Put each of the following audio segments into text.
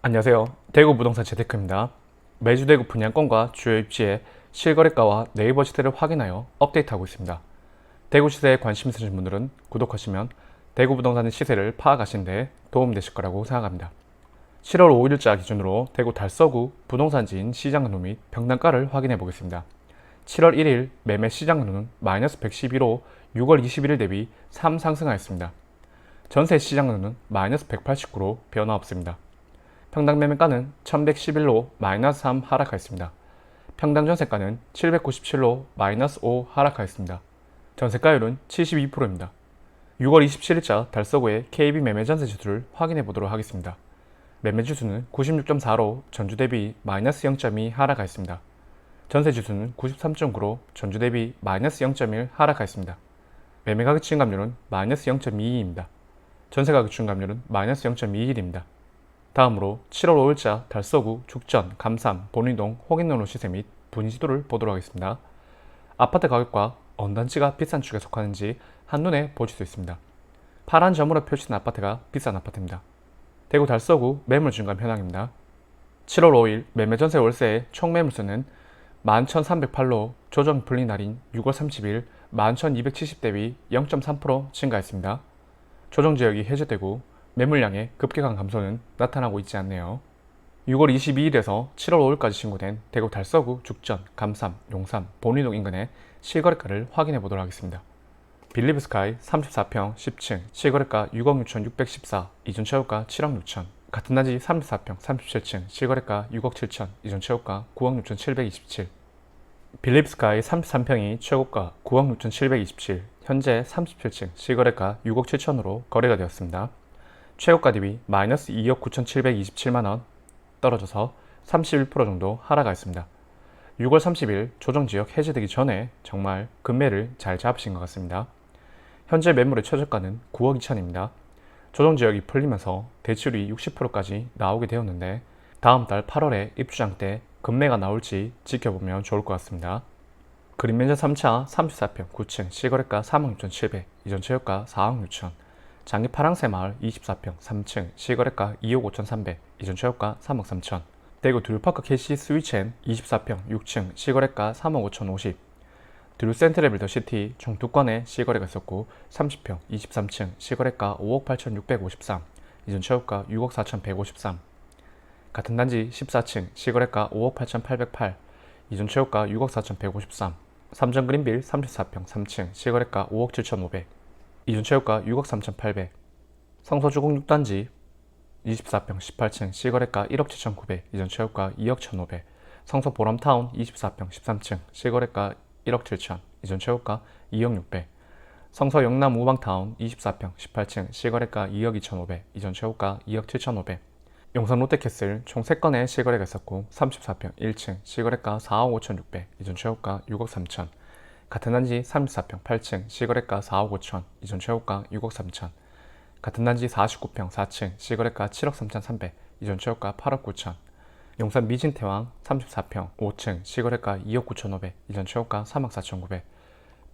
안녕하세요. 대구 부동산 재테크입니다. 매주 대구 분양권과 주요 입지의 실거래가와 네이버 시세를 확인하여 업데이트하고 있습니다. 대구 시세에 관심 있으신 분들은 구독하시면 대구 부동산의 시세를 파악하시는 데 도움 되실 거라고 생각합니다. 7월 5일자 기준으로 대구 달서구 부동산지인 시장금리 및 평당가를 확인해 보겠습니다. 7월 1일 매매 시장금리는 마이너스 111로 6월 21일 대비 3 상승하였습니다. 전세 시장금리는 마이너스 189로 변화 없습니다. 평당 매매가는 1111로 마이너스 3 하락하였습니다. 평당 전세가는 797로 마이너스 5 하락하였습니다. 전세가율은 72%입니다. 6월 27일자 달서구의 KB 매매 전세 지수를 확인해 보도록 하겠습니다. 매매 지수는 96.4로 전주 대비 마이너스 0.2 하락하였습니다. 전세 지수는 93.9로 전주 대비 마이너스 0.1 하락하였습니다. 매매 가격 지정감률은 마이너스 0.22입니다. 전세 가격 지정감률은 마이너스 0.21입니다. 다음으로 7월 5일자 달서구, 죽전, 감삼, 본인동, 호갱로로 시세 및 분위지도를 보도록 하겠습니다. 아파트 가격과 어느 단지가 비싼 축에 속하는지 한눈에 보실 수 있습니다. 파란 점으로 표시된 아파트가 비싼 아파트입니다. 대구 달서구 매물 증감 현황입니다. 7월 5일 매매 전세 월세의 총 매물수는 11,308로 조정 불리 날인 6월 30일 11,270 대비 0.3% 증가했습니다. 조정 지역이 해제되고 매물량의 급격한 감소는 나타나고 있지 않네요. 6월 22일에서 7월 5일까지 신고된 대구 달서구, 죽전, 감삼, 용산, 본인동 인근의 실거래가를 확인해 보도록 하겠습니다. 빌리브 스카이 34평 10층 실거래가 6억 6,614 이전 최고가 7억 6천 같은 단지 34평 37층 실거래가 6억 7천 이전 최고가 9억 6,727 빌리브 스카이 33평이 최고가 9억 6,727 현재 37층 실거래가 6억 7천으로 거래가 되었습니다. 최고가 대비 마이너스 2억 9,727만원 떨어져서 31% 정도 하락하였습니다. 6월 30일 조정지역 해제되기 전에 정말 금매를 잘 잡으신 것 같습니다. 현재 매물의 최저가는 9억 2천입니다. 조정지역이 풀리면서 대출이 60%까지 나오게 되었는데 다음 달 8월에 입주장 때 금매가 나올지 지켜보면 좋을 것 같습니다. 그린면적 3차 34평 9층 실거래가 3억 6,700 이전 최저가 4억 6천 장기 파랑새 마을 24평 3층 실거래가 2억 5,300 이전 최고가 3억 3천. 대구 듀파크 캐시 스위첸 24평 6층 실거래가 3억 5,050 드루 센트레빌 더 시티 총두 건의 실거래가 있었고 30평 23층 실거래가 5억 8,653 이전 최고가 6억 4,153 같은 단지 14층 실거래가 5억 8,808 이전 최고가 6억 4,153 삼전 그린빌 34평 3층 실거래가 5억 7,500 최고가 6억 3,800 성서주공 6단지 24평 18층 실거래가 1억 7,900 이전 최고가 2억 1,500 성서 보람타운 24평 13층 실거래가 1억 7천 이전 최고가 2억 600 성서 영남 우방타운 24평 18층 실거래가 2억 2,500 이전 최고가 2억 7,500 용산 롯데캐슬 총 3건의 실거래가 있었고 34평 1층 실거래가 4억 5,600 이전 최고가 6억 3천 같은 단지 34평 8층 실거래가 4억 5천 이전 최고가 6억 3천. 같은 단지 49평 4층 실거래가 7억 3,300 이전 최고가 8억 9천. 용산 미진태왕 34평 5층 실거래가 2억 9,500 이전 최고가 3억 4,900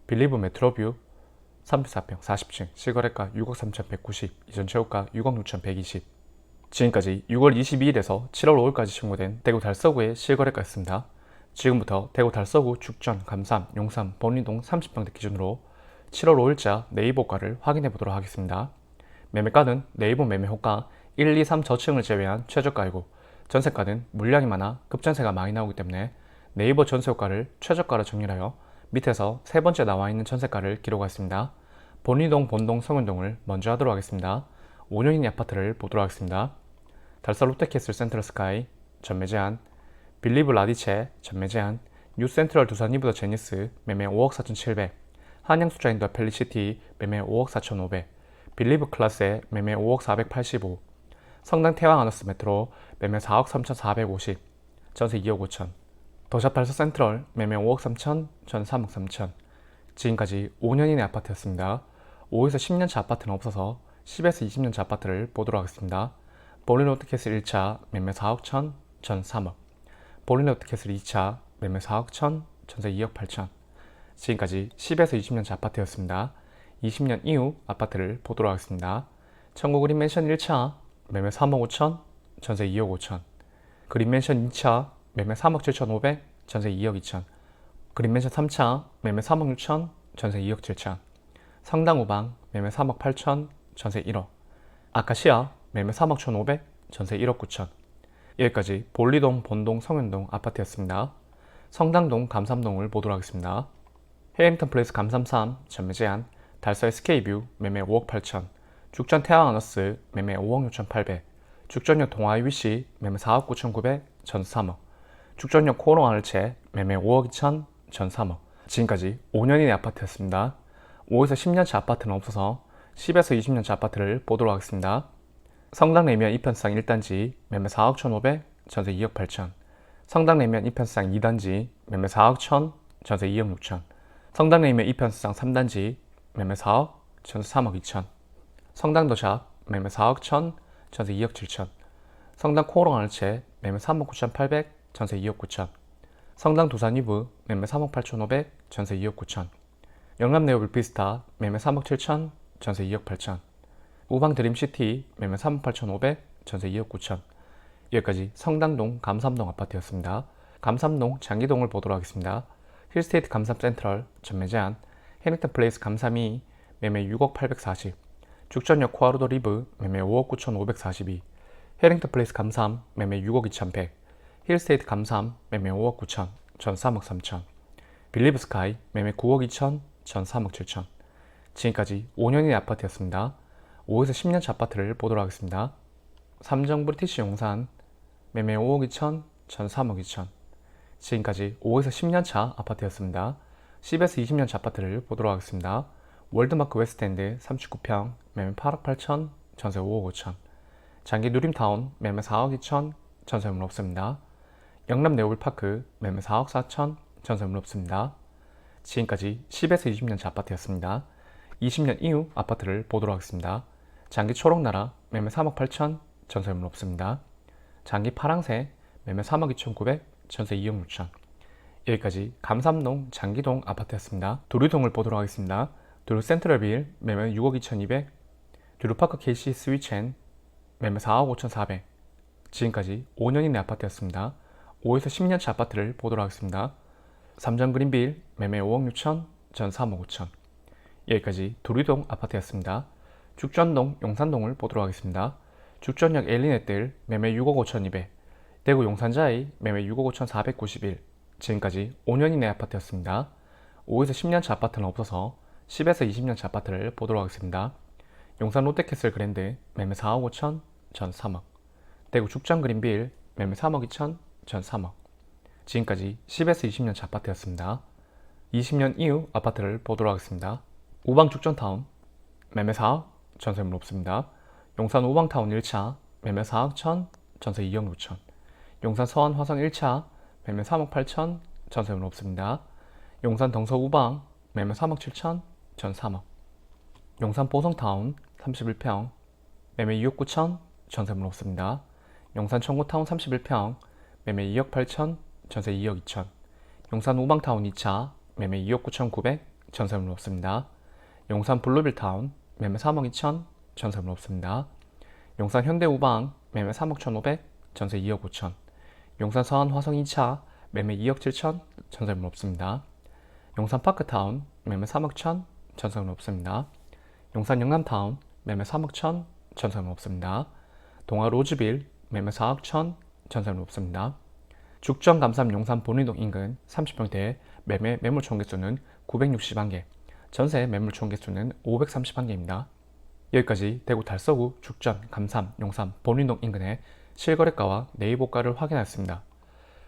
빌리브 메트로뷰 34평 40층 실거래가 6억 3,190 이전 최고가 6억 6,120 지금까지 6월 22일에서 7월 5일까지 신고된 대구 달서구의 실거래가였습니다. 지금부터 대구 달서구 죽전, 감삼, 용산, 본인동 30평대 기준으로 7월 5일자 네이버가를 확인해 보도록 하겠습니다. 매매가는 네이버 매매호가 1, 2, 3 저층을 제외한 최저가이고 전세가는 물량이 많아 급전세가 많이 나오기 때문에 네이버 전세호가를 최저가로 정렬하여 밑에서 세 번째 나와 있는 전세가를 기록하였습니다. 본인동, 본동, 성현동을 먼저 하도록 하겠습니다. 5년인 아파트를 보도록 하겠습니다. 달서 롯데캐슬 센트럴 스카이 전매 제한 빌리브 라디체 전매 제한 뉴 센트럴 두산 이브더 제니스 매매 5억 4,700 한양 수자 인더 펠리시티 매매 5억 4,500 빌리브 클라스의 매매 5억 485 성당 태왕 아너스 메트로 매매 4억 3,450 전세 2억 5천 더샵 달서 센트럴 매매 5억 3천 전 3억 3천 지금까지 5년 이내 아파트였습니다. 5에서 10년차 아파트는 없어서 10에서 20년차 아파트를 보도록 하겠습니다. 볼리노트캐슬 1차 매매 4억 천, 전 3억 볼리노트캐슬 2차 매매 4억 천, 전세 2억 8천 지금까지 10에서 20년 차 아파트였습니다. 20년 이후 아파트를 보도록 하겠습니다. 청구그린 맨션 1차 매매 3억 5천, 전세 2억 5천. 그린 맨션 2차 매매 3억 7천 5백 전세 2억 2천. 그린 맨션 3차 매매 3억 6천 전세 2억 7천. 성당 우방 매매 3억 8천 전세 1억. 아카시아 매매 3억 1,500 전세 1억 9천. 여기까지 볼리동, 본동, 성현동 아파트였습니다. 성당동, 감삼동을 보도록 하겠습니다. 해링턴 플레이스 감삼 3 전매 제한, 달서의 스케이뷰 매매 5억 8천, 죽전 태양아너스 매매 5억 6천 8백, 죽전역 동아이 위시 매매 4억 9천 9백 전 3억, 죽전역 코너 하늘채 매매 5억 2천 전 3억. 지금까지 5년인의 아파트였습니다. 5에서 10년차 아파트는 없어서 10에서 20년차 아파트를 보도록 하겠습니다. 성당 내면 이편상 1단지 매매 4억 1,500 전세 2억 8천. 성당 내면 이편상 2단지 매매 4억 1,000 전세 2억 6천. 성당 내면 이편상 3단지 매매 4억 전세 3억 2천. 성당 도샵 매매 4억 1,000 전세 2억 7천. 성당 코오롱 하늘채 매매 3억 9천 800 전세 2억 9천. 성당 도산 이브 매매 3억 8천 500 전세 2억 9천. 영남 네오 불피스타 매매 3억 7천 전세 2억 8천 우방 드림시티 매매 3억 8천5백 전세 2억 9천 여기까지 성당동 감삼동 아파트였습니다. 감삼동 장기동을 보도록 하겠습니다. 힐스테이트 감삼 센트럴 전매 제한 해밍턴 플레이스 감삼이 매매 6억 840 죽전역 코아로도 리브 매매 5억 9천542 해링턴 플레이스 감삼 매매 6억 2100 힐스테이트 감삼 매매 5억 9천 전 3억 3천 빌리브 스카이 매매 9억 2천 전 3억 7천 지금까지 5년의 아파트였습니다. 5에서 10년차 아파트를 보도록 하겠습니다. 삼정 브리티시 용산 매매 5억 2천, 전 3억 2천. 지금까지 5에서 10년차 아파트였습니다. 10에서 20년차 아파트를 보도록 하겠습니다. 월드마크 웨스트엔드 39평 매매 8억 8천, 전세 5억 5천. 장기 누림타운 매매 4억 2천, 전세물 없습니다. 영남 네오블파크 매매 4억 4천, 전세물 없습니다. 지금까지 10에서 20년차 아파트였습니다. 20년 이후 아파트를 보도록 하겠습니다. 장기 초록나라 매매 3억 8천 전세물 없습니다. 장기 파랑새 매매 3억 2천9백 전세 2억 6천 여기까지 감삼동 장기동 아파트였습니다. 도류동을 보도록 하겠습니다. 도류 센트럴빌 매매 6억 2천2백 도류파크 KC 스위첸 매매 4억 5천 4백 지금까지 5년 이내 아파트였습니다. 5에서 10년차 아파트를 보도록 하겠습니다. 삼정 그린빌 매매 5억 6천 전 3억 5천 여기까지 도류동 아파트였습니다. 죽전동, 용산동을 보도록 하겠습니다. 죽전역 엘리넷들 매매 6억 5천 2백 대구 용산자이 매매 6억 5천 491 지금까지 5년 이내 아파트였습니다. 5에서 10년차 아파트는 없어서 10에서 20년차 아파트를 보도록 하겠습니다. 용산 롯데캐슬 그랜드 매매 4억 5천 전 3억 대구 죽전 그린빌 매매 3억 2천 전 3억 지금까지 10에서 20년차 아파트였습니다. 20년 이후 아파트를 보도록 하겠습니다. 우방 죽전타운 매매 4억 전세 물 없습니다. 용산 우방타운 1차 매매 4억 1천 전세 2억 6천 용산 서안 화성 1차 매매 3억 8천 전세 물 없습니다. 용산 덩서 우방 매매 3억 7천 전 3억 용산 보성타운 31평 매매 2억 9천 전세 물 없습니다. 용산 청구타운 31평 매매 2억 8천 전세 2억 2천 용산 우방타운 2차 매매 2억 9천 9백 전세 물 없습니다. 용산 블루빌타운 매매 3억 2천 전세물 없습니다. 용산 현대 우방 매매 3억 1,500 전세 2억 5천 용산 서안 화성 2차 매매 2억 7천 전세물 없습니다. 용산 파크타운 매매 3억 1천 전세물 없습니다. 용산 영남타운 매매 3억 1천 전세물 없습니다. 동아 로즈빌 매매 4억 1천 전세물 없습니다. 죽전 감삼 용산 본인동 인근 30평대 매매 매물 총 개수는 961개 전세 매물 총 개수는 531개입니다. 여기까지 대구 달서구, 죽전, 감삼, 용산, 본인동 인근의 실거래가와 네이버가를 확인하였습니다.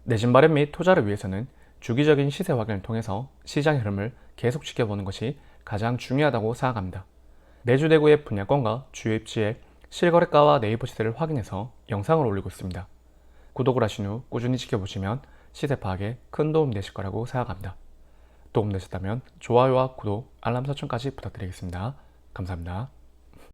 내집 마련 및 투자를 위해서는 주기적인 시세 확인을 통해서 시장 흐름을 계속 지켜보는 것이 가장 중요하다고 생각합니다. 내주 대구의 분양권과 주요 입지의 실거래가와 네이버 시세를 확인해서 영상을 올리고 있습니다. 구독을 하신 후 꾸준히 지켜보시면 시세 파악에 큰 도움 되실 거라고 생각합니다. 도움되셨다면 좋아요와 구독, 알람 설정까지 부탁드리겠습니다. 감사합니다.